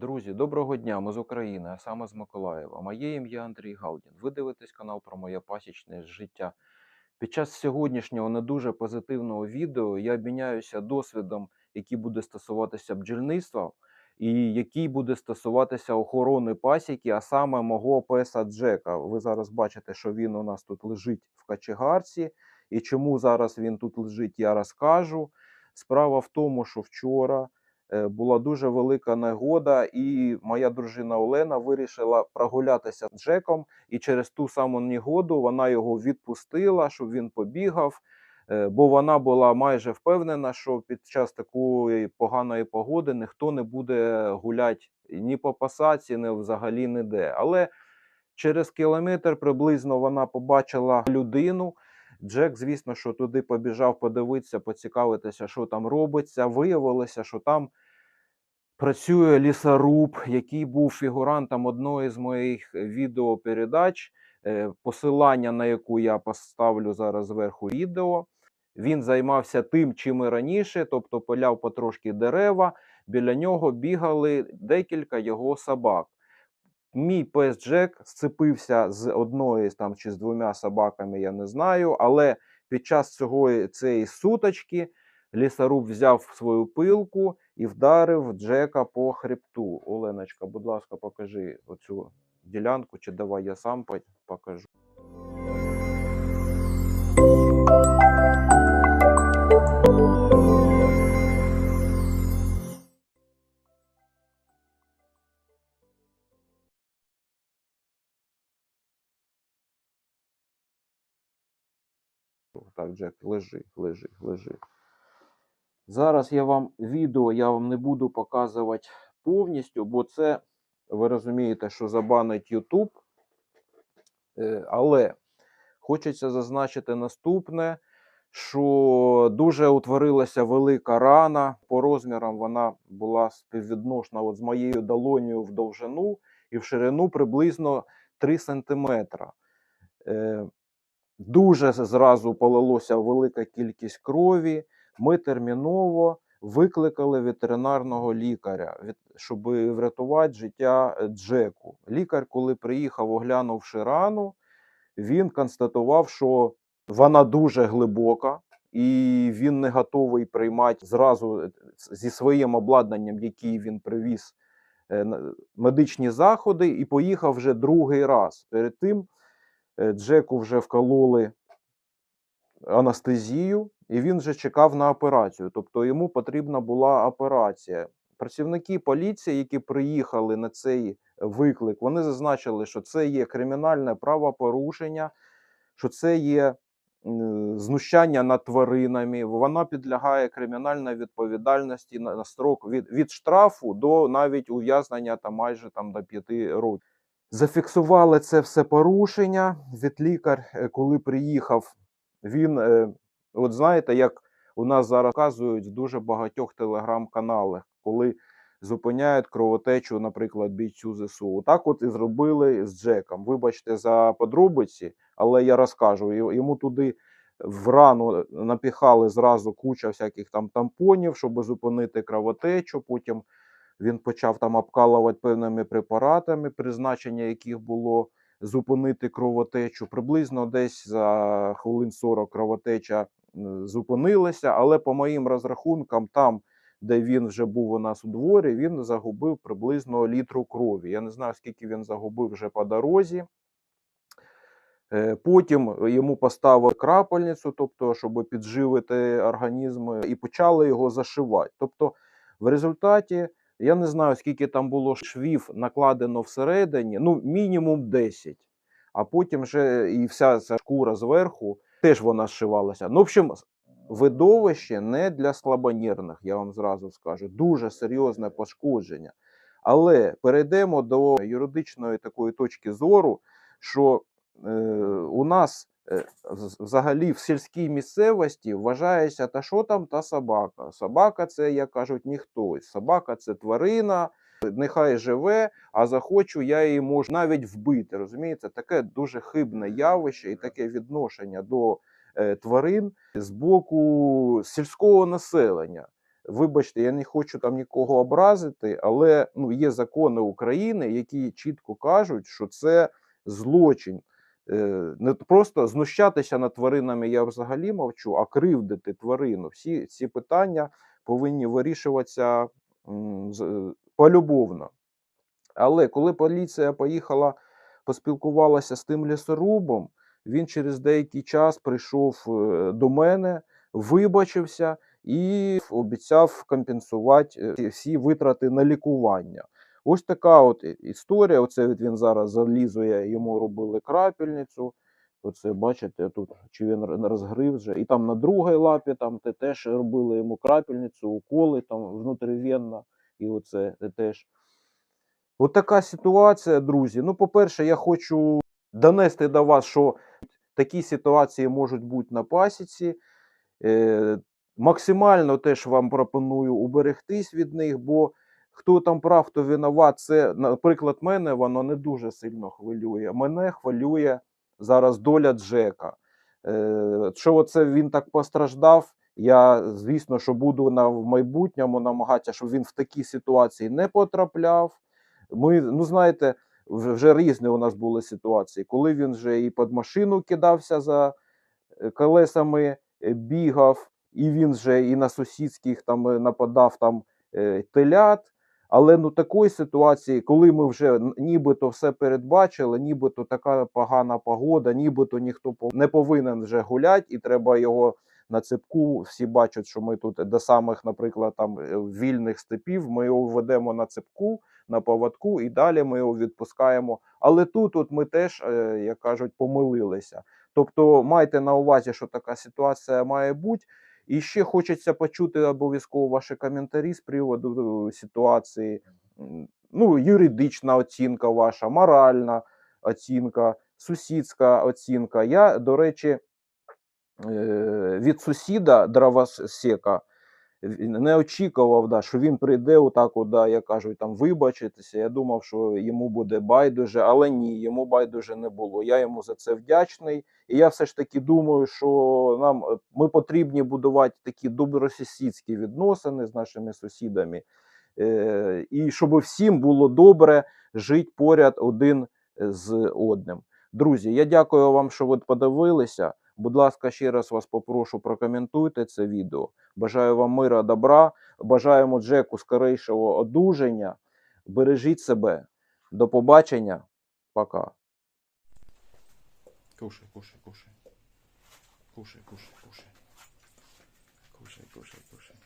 Друзі, доброго дня! Ми з України, а саме з Миколаєва. Моє ім'я Андрій Галдін. Ви дивитесь канал про моє пасічне життя. Під час сьогоднішнього не дуже позитивного відео я обміняюся досвідом, який буде стосуватися бджільництва, і який буде стосуватися охорони пасіки, а саме мого песа Джека. Ви зараз бачите, що він у нас тут лежить в качегарці. І чому зараз він тут лежить, я розкажу. Справа в тому, що вчора була дуже велика негода, і моя дружина Олена вирішила прогулятися з Джеком. І через ту саму негоду вона його відпустила, щоб він побігав. е, Бо вона була майже впевнена, що під час такої поганої погоди ніхто не буде гуляти ні по пасаці, ні взагалі ніде. Але через кілометр приблизно вона побачила людину. Джек, звісно, що туди побіжав подивитися, поцікавитися, що там робиться. Виявилося, що там працює лісоруб, який був фігурантом одної з моїх відеопередач, е, посилання на яку я поставлю зараз зверху відео. Він займався тим, чим і раніше, тобто поляв потрошки дерева. Біля нього бігали декілька його собак. Мій пес Джек сцепився з одної там чи з двома собаками, я не знаю. Але під час цього цієї суточки лісоруб взяв свою пилку і вдарив Джека по хребту. Оленочка, будь ласка, покажи оцю ділянку, чи давай я сам покажу. Так, Джек, лежи, лежи, лежи. Зараз я вам відео я вам не буду показувати повністю, бо це, ви розумієте, що забанить YouTube. Е, Але хочеться зазначити наступне, що дуже утворилася велика рана. По розмірам вона була співвідношена от з моєю долонею в довжину і в ширину приблизно 3 сантиметра. Дуже зразу полилося велика кількість крові. Ми терміново викликали ветеринарного лікаря, щоб врятувати життя е, Джеку. Лікар, коли приїхав, оглянувши рану, він констатував, що вона дуже глибока, і він не готовий приймати зразу е, зі своїм обладнанням, який він привіз, е, медичні заходи, і поїхав вже другий раз. Перед тим Джеку вже вкололи анестезію, і він вже чекав на операцію. Тобто йому потрібна була операція. Працівники поліції, які приїхали на цей виклик, вони зазначили, що це є кримінальне правопорушення, що це є знущання над тваринами. Вона підлягає кримінальній відповідальності на, строк від, від штрафу до навіть ув'язнення там майже там до п'яти років. Зафіксували це все порушення. Від лікар, е, коли приїхав, він, е, от знаєте, як у нас зараз казують в дуже багатьох телеграм-каналах, коли зупиняють кровотечу, наприклад, бійцю ЗСУ. Так от і зробили з Джеком. Вибачте за подробиці, але я розкажу. Йому туди в рану напіхали зразу куча всяких там тампонів, щоб зупинити кровотечу. Потім він почав там обкалувати певними препаратами, призначення яких було зупинити кровотечу. Приблизно десь за хвилин 40 кровотеча зупинилася, але по моїм розрахункам, там, де він вже був у нас у дворі, він загубив приблизно літру крові. Я не знаю, скільки він загубив вже по дорозі. Е, Потім йому поставили крапельницю, тобто, щоб підживити організм, і почали його зашивати. Тобто, в результаті я не знаю, скільки там було швів накладено всередині, ну мінімум 10. А потім вже і вся ця шкура зверху теж вона зшивалася. Ну, в общем, видовище не для слабонервних, я вам зразу скажу. Дуже серйозне пошкодження. Але перейдемо до юридичної такої точки зору, що е, у нас взагалі в сільській місцевості вважається, та що там та собака. Собака це, як кажуть, ніхто. Собака це тварина, нехай живе, а захочу, я її можу навіть вбити. Розумієте, таке дуже хибне явище і таке відношення до е, тварин з боку сільського населення. вибачте, я не хочу там нікого образити, але ну, є закони України, які чітко кажуть, що це злочин. Е, Не просто знущатися над тваринами, я взагалі мовчу, а кривдити тварину. Всі ці питання повинні вирішуватися е, полюбовно. Але коли поліція поїхала, поспілкувалася з тим лісорубом, він через деякий час прийшов е, до мене, вибачився і обіцяв компенсувати всі витрати на лікування. Ось така от історія. Оце от він зараз залізує, йому робили крапельницю. Оце бачите, тут чи він розгрив вже. І там на другій лапі там те теж робили йому крапельницю, уколи там внутрівенно, і оце те теж. От така ситуація, друзі. Ну, по-перше, я хочу донести до вас, що такі ситуації можуть бути на пасіці. Е, максимально теж вам пропоную уберегтись від них, бо хто там прав, хто винуват, це, наприклад, мене воно не дуже сильно хвилює. Мене хвилює зараз доля Джека. Е, що оце він так постраждав, я, звісно, що буду на, в майбутньому намагатися, щоб він в такі ситуації не потрапляв. Ми, ну знаєте, вже, різні у нас були ситуації, коли він вже і під машину кидався за е, колесами, е, бігав, і він вже і на сусідських там е, нападав там телят. Але ну такої ситуації, коли ми вже нібито все передбачили, нібито така погана погода, нібито ніхто не повинен вже гуляти, і треба його на цепку. Всі бачать, що ми тут до самих, наприклад, там е, вільних степів. Ми його ведемо на цепку, на поводку, і далі ми його відпускаємо. Але тут, от ми теж, е, як кажуть, помилилися. Тобто майте на увазі, що така ситуація має бути. І ще хочеться почути обов'язково ваші коментарі з приводу е, ситуації. Ну, юридична оцінка ваша, моральна оцінка, сусідська оцінка. Я, до речі, е, від сусіда дровосека не очікував, да, що він прийде отак, от, да, як кажуть, там вибачитися. Я думав, що йому буде байдуже, але ні, йому байдуже не було. Я йому за це вдячний. І я все ж таки думаю, що нам е, ми потрібні будувати такі добросусідські відносини з нашими сусідами, е, і щоб всім було добре жити поряд один з одним. Друзі, я дякую вам, що ви подивилися. Будь ласка, ще раз вас попрошу, прокоментуйте це відео. Бажаю вам мира, добра. Бажаємо Джеку скорейшого одужання. Бережіть себе. До побачення. Пока. Кушай, кушай, кушай. Кушай, кушай, кушай. Кушай, кушай, кушай.